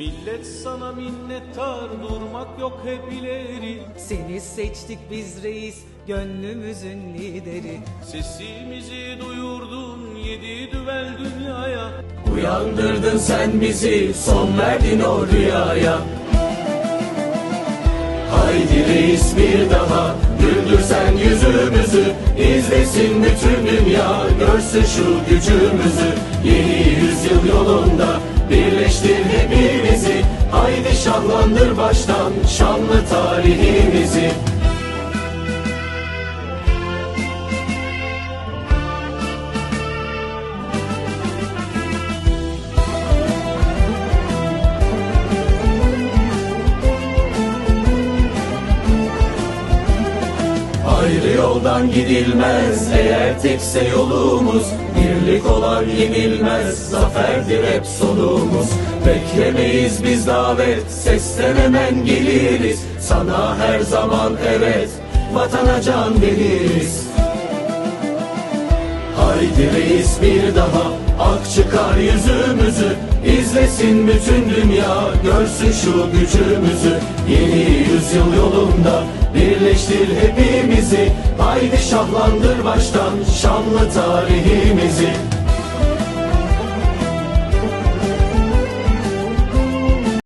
Millet sana minnettar durmak yok hep ileri. Seni seçtik biz reis, gönlümüzün lideri. Sesimizi duyurdun yedi düvel dünyaya. Uyandırdın sen bizi son verdin o rüyaya. Haydi reis bir daha güldür sen yüzümüzü. İzlesin bütün dünya görsün şu gücümüzü. Yeni yüzyıl yolunda şahlandır baştan şanlı tarihimizi Ayrı yoldan gidilmez. Eğer tekse yolumuz Birlik olan yenilmez. Zaferdir hep sonumuz. Beklemeyiz biz davet sesten hemen geliriz. Sana her zaman evet vatana can veririz. Haydi reis bir daha ak çıkar yüzümüzü. İzlesin bütün dünya görsün şu gücümüzü. Yeni yüzyıl yolunda birleştir hepimizi Haydi şahlandır baştan şanlı tarihimizi